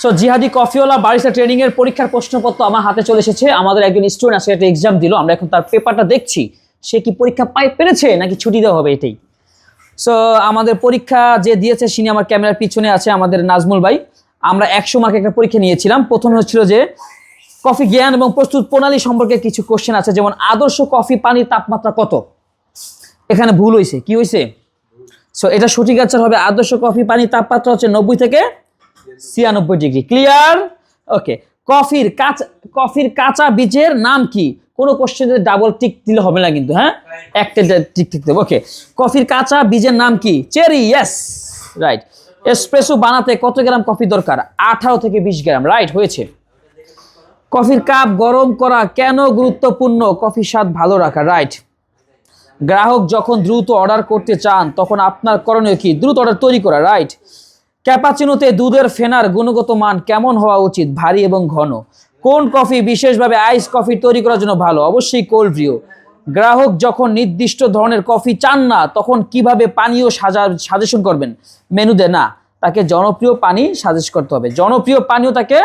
So জিহাদি কফিওয়ালা বারিসা training এর পরীক্ষার প্রশ্নপত্র আমার হাতে চলে এসেছে। আমাদের একজন স্টুডেন্ট আজকে একটা এক্সাম দিল। আমরা এখন তার পেপারটা দেখছি। সে কি পরীক্ষা পাই পেরেছে, নাকি ছুটি দেওয়া হবে এটাই? সো আমাদের পরীক্ষা যে দিয়েছে, সিনি আমার ক্যামেরার পিছনে আছে, আমাদের নাজমুল ভাই। আমরা একশো মার্কে একটা পরীক্ষা নিয়েছিলাম। প্রথমে হচ্ছিল যে, কফি জ্ঞান এবং প্রস্তুত প্রণালী সম্পর্কে কিছু কোশ্চেন আছে, যেমন আদর্শ কফি পানির তাপমাত্রা কত? এখানে ভুল হয়েছে কি হয়েছে সো এটা সঠিক আনসার হবে, আদর্শ কফি পানির তাপমাত্রা হচ্ছে নব্বই থেকে ছিয়ানব্বই ডিগ্রি ক্লিয়ার ওকে কফির কাঁচা কফির কাঁচা বীজের নাম কি? কোনো কোশ্চেনে ডাবল টিক দিলে হবে না কিন্তু হ্যাঁ? একটা টিক টিক দেবো ওকে কফির কাঁচা বীজের নাম কি? চেরি ইয়েস রাইট এসপ্রেসো বানাতে কত গ্রাম কফি দরকার? আঠারো থেকে বিশ গ্রাম রাইট হয়েছে। কফির কাপ গরম করা কেন গুরুত্বপূর্ণ? কফির স্বাদ ভালো রাখা রাইট গ্রাহক যখন দ্রুত অর্ডার করতে চান, তখন আপনার করণীয় কি? দ্রুত অর্ডার তৈরি করা রাইট ক্যাপাচিনোতে দুধের ফেনার গুণগত মান কেমন হওয়া উচিত, ভারী এবং ঘন? কোন কফি বিশেষভাবে আইস কফি তৈরি করার জন্য ভালো? অবশ্যই কোল্ড ব্রিও গ্রাহক যখন নির্দিষ্ট ধরনের কফি চান না, তখন কীভাবে পানীয় সাজা সাজেশন করবেন? মেনুতে না, তাকে জনপ্রিয় পানি সাজেস্ট করতে হবে। জনপ্রিয় পানীয় তাকে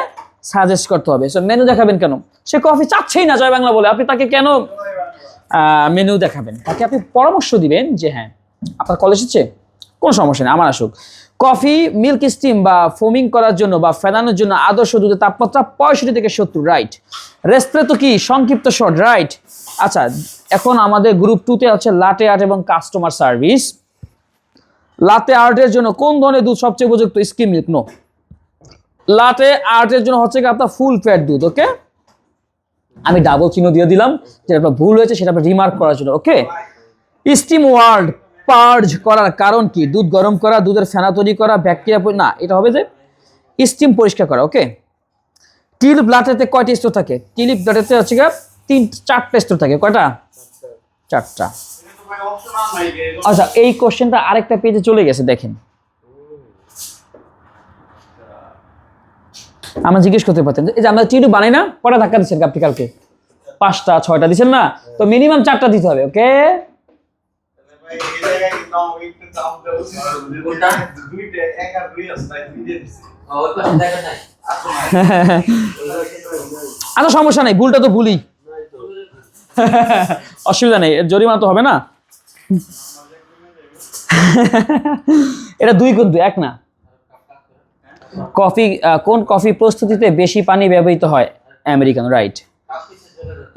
সাজেস্ট করতে হবে। সো মেনু দেখাবেন কেন? সে কফি চাচ্ছেই না জয় বাংলা বলে। আপনি তাকে কেন মেনু দেখাবেন? তাকে আপনি পরামর্শ দিবেন যে হ্যাঁ আপনার কলেজ হচ্ছে কোনো সমস্যা নেই, আমার আসুক। কফি মিল্ক স্টিম বা ফোমিং করার জন্য বা ফেনানোর জন্য আদর্শ দুধের তাপমাত্রা পঁয়ষট্টি থেকে সত্তর রাইট রেস্প্রে তো কি? সংক্ষিপ্ত শর্ট রাইট আচ্ছা এখন আমাদের গ্রুপ টুতে আছে লাটে আর্ট এবং কাস্টমার সার্ভিস লাটে আর্টের জন্য কোন ধরনের দুধ সবচেয়ে উপযুক্ত? স্কিম মিল্ক নো লাটে আর্টের জন্য হচ্ছে কি আপনার ফুল ফ্যাট দুধ ওকে আমি ডাবল চিহ্ন দিয়ে দিলাম, যেটা ভুল হয়েছে সেটা রিমার্ক করার জন্য ওকে স্টিম ওয়ার্ল্ড পার্জ করার কারণ কি? দুধ গরম করা, দুধের ফেনা তৈরি করা, ব্যাকটেরিয়া না, এটা হবে যে স্টিম পরিষ্কার করা ওকে টিল লাটেতে কয়টি স্তর থাকে? টিলিপ লাটেতে হচ্ছে গিয়ে তিন, চারটা স্তর থাকে, কয়টা? চারটা। আচ্ছা এই কোশ্চেনটা আরেকটা পেজে চলে গেছে, দেখেন। আমরা জিজ্ঞেস করতে পারতেন এই যে আমরা টিউব বানাই না, কটা ধাক্কা দিচ্ছেন আপনি কালকে? পাঁচটা, ছয়টা দিচ্ছেন না, তো মিনিমাম চারটা দিতে হবে ওকে আচ্ছা সমস্যা নাই ভুলটা তো ভুলি অসুবিধা নেই এর জরিমানা তো হবে না? এটা দুই কিন্তু এক না? কফি কোন কফি প্রস্তুতিতে বেশি পানি ব্যবহৃত হয়? আমেরিকান রাইট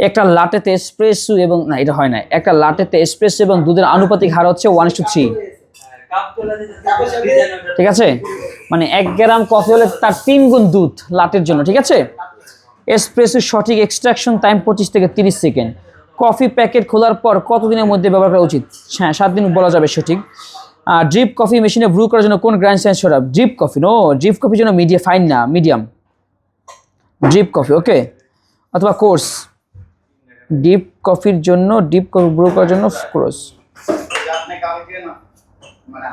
একটা লাটেতে এসপ্রেসো এবং না, এটা হয় না। একটা লাটেতে এসপ্রেসো এবং দুধের আনুপাতিক হার হচ্ছে ওয়ান টু থ্রি ঠিক আছে? মানে এক গ্রাম কফি হলে তার তিন গুণ দুধ লাটের জন্য, ঠিক আছে? এসপ্রেসোর সঠিক এক্সট্রাকশন টাইম পঁচিশ থেকে তিরিশ সেকেন্ড কফি প্যাকেট খোলার পর কতদিনের মধ্যে ব্যবহার করা উচিত? হ্যাঁ সাত দিন বলা যাবে সঠিক। আর ড্রিপ কফি মেশিনে ব্রু করার জন্য কোন গ্র্যান্ড সাইন্স সরাব? ড্রিপ কফি নো ড্রিপ কফির জন্য মিডিয়া ফাইন না মিডিয়াম ড্রিপ কফি ওকে অথবা কোর্স ডিপ কফির জন্য ডিপ কফি ব্রু করার জন্য কোর্স। আপনি কালকে না মানে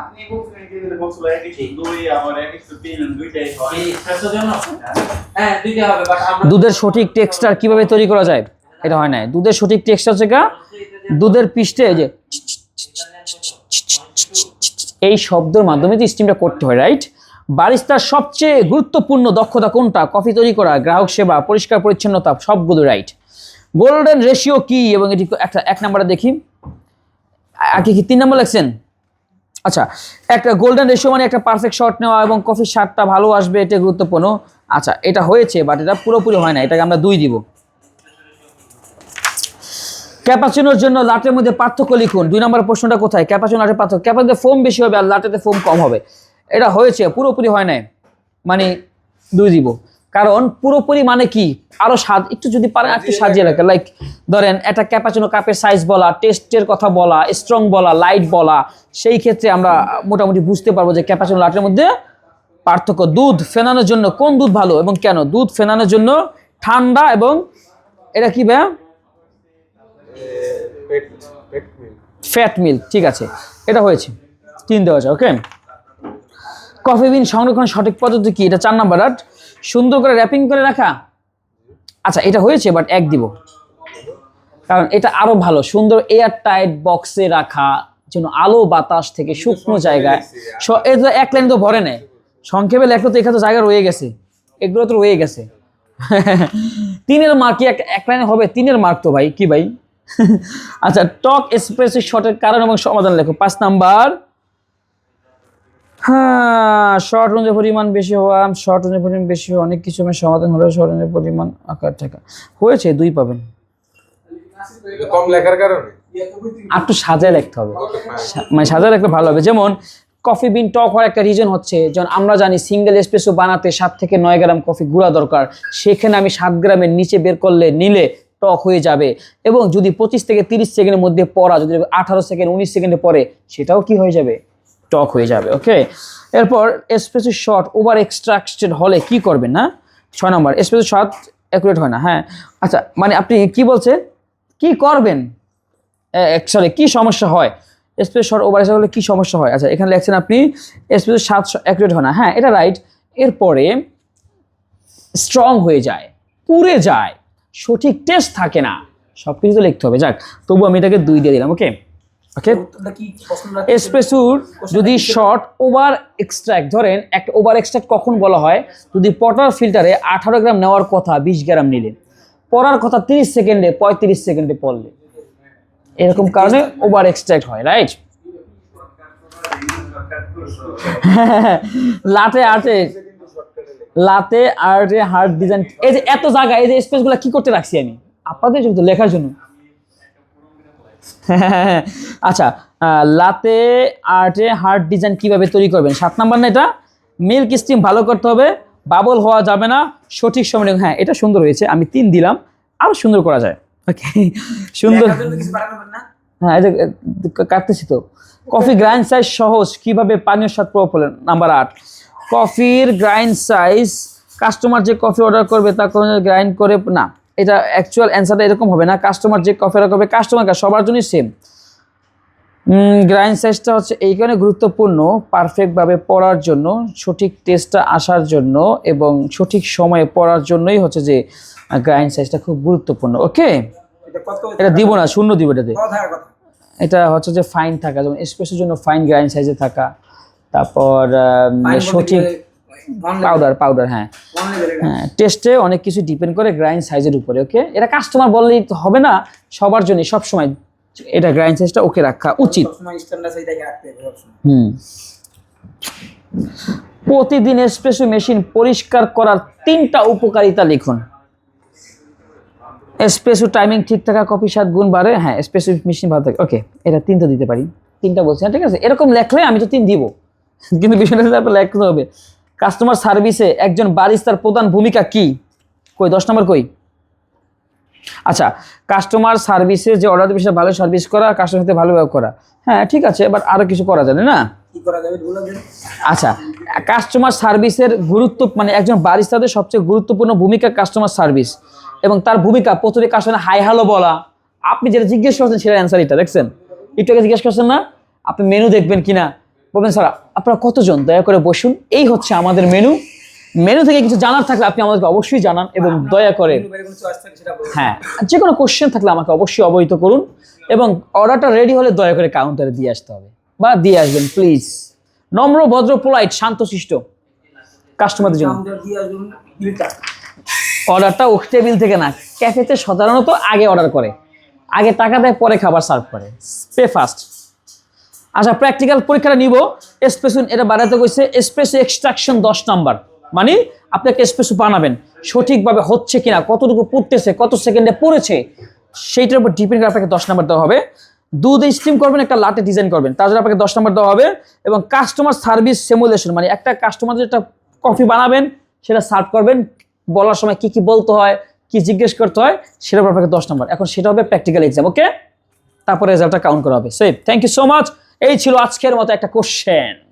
হয়। দুধের সঠিক টেক্সচার কীভাবে তৈরি করা যায়? এটা হয় না দুধের সঠিক টেক্সচার হচ্ছে গা দুধের পিষ্টে যে এই শব্দের মাধ্যমে যে স্টিমটা করতে হয় রাইট বারিস্তার সবচেয়ে গুরুত্বপূর্ণ দক্ষতা কোনটা? কফি তৈরি করা গ্রাহক সেবা পরিষ্কার পরিচ্ছন্নতা সবগুলো রাইট গোল্ডেন রেশিও কি? এবং এটি একটা, এক নম্বরে দেখি। আগে কি তিন নম্বর লাগছেন আচ্ছা একটা গোল্ডেন রেশিও মানে একটা পারফেক্ট শট নেওয়া এবং কফির স্বাদটা ভালো আসবে এটা গুরুত্বপূর্ণ। আচ্ছা এটা হয়েছে বাট এটা পুরোপুরি হয় না, এটাকে আমরা দুই দিব। ক্যাপাচিনোর জন্য লাটের মধ্যে পার্থক্য লিখুন। দুই নম্বর প্রশ্নটা কোথায়? ক্যাপাচিনো লাটের পার্থক্য। ক্যাপাচিনোতে ফোম বেশি হবে আর লাটেতে ফোম কম হবে। এটা হয়েছে, পুরোপুরি হয় নাই। মানে দুই দিব। কারণ পুরোপুরি মানে কি? আরও স্বাদ একটু যদি পারেন একটু সাজিয়ে রাখে লাইক ধরেন একটা ক্যাপাচিনো কাপের সাইজ বলা টেস্টের কথা বলা স্ট্রং বলা লাইট বলা সেই ক্ষেত্রে আমরা মোটামুটি বুঝতে পারব যে ক্যাপাচিনো লাটের মধ্যে পার্থক্য। দুধ ফেনানোর জন্য কোন দুধ ভালো এবং কেন? দুধ ফেনানোর জন্য ঠান্ডা এবং এটা কি ভাইয়া? Fat milk. ঠিক আছে। এটা হয়েছে। তিন দেওয়া যায় ওকে কফি বিন সংরক্ষণের সঠিক পদ্ধতি কি? এটা চার নাম্বার আট সুন্দর করে র্যাপিং করে রাখা? আচ্ছা এটা হয়েছে বাট এক দিব। কারণ এটা আরও ভালো। সুন্দর এয়ার টাইট বক্সে রাখা, যেন আলো বাতাস থেকে শুকনো জায়গায় এটা এক লাইন তো ভরে নেয়। সংক্ষেপে লেখা তো, এখানে তো জায়গা রয়ে গেছে। এগুলো তো রয়ে গেছে। তিনের মার্ক কি? এক লাইনে হবে? তিনের মার্ক তো ভাই, কি ভাই? আচ্ছা টক এক্সপ্রেসিভ শর্টের কারণ এবং সমাধান লেখো। পাঁচ নাম্বার। হ্যাঁ শর্ট অনুযায়ী পরিমাণ বেশি হওয়া শর্ট অনুযায়ী পরিমাণ বেশি হওয়া অনেক কিছু সমাধান হলেও শর্ট অনুযায়ী পরিমাণ আকার টাকা হয়েছে দুই পাবেন। কম লেখার কারণে? আর একটু সাজায় লিখতে হবে। মানে সাজায় লিখলে ভালো হবে। যেমন কফি বিন টক হওয়ার একটা রিজন হচ্ছে যেমন আমরা জানি সিঙ্গেল এসপ্রেসো বানাতে সাত থেকে নয় গ্রাম কফি গুঁড়া দরকার। সেখানে আমি সাত গ্রামের নিচে বের করলে নিলে টক হয়ে যাবে। এবং যদি পঁচিশ থেকে তিরিশ সেকেন্ডের মধ্যে পড়া যদি আঠারো সেকেন্ড উনিশ সেকেন্ডে পরে সেটাও কি হয়ে যাবে? টক হয়ে যাবে ওকে এরপর এসপ্রেসো শর্ট ওভার এক্সট্রাক্টেড হলে কি করবেন না ছয় নম্বর এসপ্রেসো শর্ট অ্যাকুরেট হয় না হ্যাঁ? আচ্ছা মানে আপনি কি বলছেন? কি করবেন? সরি কি সমস্যা হয়? স্পেস শর্ট ওভার হলে কি সমস্যা হয়? আচ্ছা এখানে লেখছেন আপনি স্পেস সাত অ্যাকুরেট হয় না হ্যাঁ এটা রাইট এরপরে স্ট্রং হয়ে যায়, পুড়ে যায়, সঠিক টেস্ট থাকে না সব কিছু তো লিখতে হবে। যাক তবু আমি এটাকে দুই দিয়ে দিলাম ওকে ওকে এসপ্রেসুর যদি শর্ট ওভার এক্সট্রাক্ট ধরেন একটা ওভার এক্সট্রাক্ট কখন বলা হয়? যদি পটার ফিল্টারে আঠারো গ্রাম নেওয়ার কথা বিশ গ্রাম নিলে পড়ার কথা তিরিশ সেকেন্ডে পঁয়ত্রিশ সেকেন্ডে পড়লে এরকম কারণে ওভার এক্সট্রাক্ট হয় রাইট লাটে আর্টে লাতে আর্টে হার্ট ডিজাইন এই যে এত জায়গা এই যে স্পেসগুলো কি করতে রাখছি আমি? আপনাদের জন্য লেখার জন্য। আচ্ছা লাতে আর্টে হার্ট ডিজাইন কীভাবে তৈরি করবেন? সাত নাম্বার না এটা? মিল্ক স্টিম ভালো করতে হবে বাবল হওয়া যাবে না সঠিক সময় হ্যাঁ এটা সুন্দর হয়েছে আমি তিন দিলাম আরও সুন্দর করা যায়। ওকে সুন্দর। হ্যাঁ এই যে এ, কাটতেছি তো। কফি গ্রাইন্ড সাইজ সহজ কীভাবে পানীয় স্বাদ প্রভাব ফেলেন নাম্বার আট। কফির গ্রাইন্ড সাইজ কাস্টমার যে কফি অর্ডার করবে তা কোনো গ্রাইন্ড করে না। এটা অ্যাকচুয়াল অ্যান্সারটা এরকম হবে না। কাস্টমার যে কফি অর্ডার করবে কাস্টমার সবার জন্যই সেম গ্রাইন্ড সাইজটা হচ্ছে এই কারণে গুরুত্বপূর্ণ পারফেক্টভাবে পড়ার জন্য সঠিক টেস্টটা আসার জন্য এবং সঠিক সময়ে পড়ার জন্যই হচ্ছে যে গ্রাইন্ড সাইজটা খুব গুরুত্বপূর্ণ ওকে এটা দিব না শূন্য দিব এটাতে। এটা হচ্ছে যে ফাইন থাকা যেমন স্পেসের জন্য ফাইন গ্রাইন্ড সাইজে থাকা। তারপর সঠিক পাউডার পাউডার হ্যাঁ। হ্যাঁ টেস্টে অনেক কিছু ডিপেন্ড করে গ্রাইন্ড সাইজের উপরে ওকে এটা কাস্টমার বললেই তো হবে না সবার জন্য সব সময় এটা গ্রাইন্ড সাইজটা ওকে রাখা উচিত। হুম। প্রতিদিন এসপ্রেসো মেশিন পরিষ্কার করার তিনটা উপকারিতা লিখুন। এসপ্রেসো টাইমিং ঠিক থাকা কফি সাত গুণ বাড়ে হ্যাঁ এসপ্রেসো মেশিন ভালো থাকে ওকে এটা তিনটা দিতে পারি। তিনটা বলছি হ্যাঁ, ঠিক আছে? এরকম লেখলে আমি তো তিন দিব। কিন্তু বিষয়টা আপনার লিখতে হবে। কাস্টমার সার্ভিসে একজন বারিস্তার প্রধান ভূমিকা কি? কই দশ নম্বর কই? আচ্ছা কাস্টমার সার্ভিসে যে অর্ডার দেবে সেটা ভালো সার্ভিস করা কাস্টমার সাথে ভালো ব্যবহার করা। হ্যাঁ ঠিক আছে এবার আরও কিছু করা যাবে না আচ্ছা কাস্টমার সার্ভিসের গুরুত্ব মানে একজন বারিস্তাদের সবচেয়ে গুরুত্বপূর্ণ ভূমিকা কাস্টমার সার্ভিস এবং তার ভূমিকা প্রথমে কাস্টমার হাই হ্যালো বলা। আপনি যেটা জিজ্ঞেস করছেন সেটা অ্যান্সার এটা দেখছেন? একটু আগে জিজ্ঞেস করছেন না? আপনি মেনু দেখবেন কিনা? বলবেন স্যার আপনারা কতজন? দয়া করে বসুন। এই হচ্ছে আমাদের মেনু মেনু থেকে কিছু জানার থাকলে আপনি আমাদেরকে অবশ্যই জানান এবং দয়া করে হ্যাঁ যে কোনো কোশ্চেন থাকলে আমাকে অবশ্যই অবহিত করুন এবং অর্ডারটা রেডি হলে দয়া করে কাউন্টারে দিয়ে আসতে হবে। বা দিয়ে আসবেন প্লিজ নম্র ভদ্র পোলাইট শান্তশিষ্ট কাস্টমারদের জন্য। অর্ডারটা ও টেবিল থেকে না ক্যাফেতে সাধারণত আগে অর্ডার করে। আগে টাকা দেয় পরে খাবার সার্ভ করে। পে ফাস্ট আচ্ছা প্র্যাকটিক্যাল পরীক্ষাটা নিব। এসপ্রেসো এটা বাড়াতে কইছে এসপ্রেসো এক্সট্রাকশন দশ নাম্বার। মানে আপনি একটা এসপ্রেসো বানাবেন, সঠিকভাবে হচ্ছে কিনা, কতটুকু পড়তেছে, কত সেকেন্ডে পড়েছে, সেইটার উপর ডিপেন্ড করে আপনাকে দশ নাম্বার দেওয়া হবে। দুধ স্টিম করবেন, একটা লাটে ডিজাইন করবেন, তার জন্য আপনাকে দশ নাম্বার দেওয়া হবে। এবং কাস্টমার সার্ভিস সিমুলেশন মানে একটা কাস্টমার যেটা কফি বানাবেন, সেটা সার্ভ করবেন, বলার সময় কি কি বলতে হয়, কি জিজ্ঞেস করতে হয়, সেটার উপর আপনাকে দশ নাম্বার। এখন সেটা হবে প্র্যাকটিক্যাল এক্সাম ওকে তারপরে রেজাল্টটা কাউন্ট করা হবে। Save thank you so much এই ছিল আজকের মতো একটা কোশ্চেন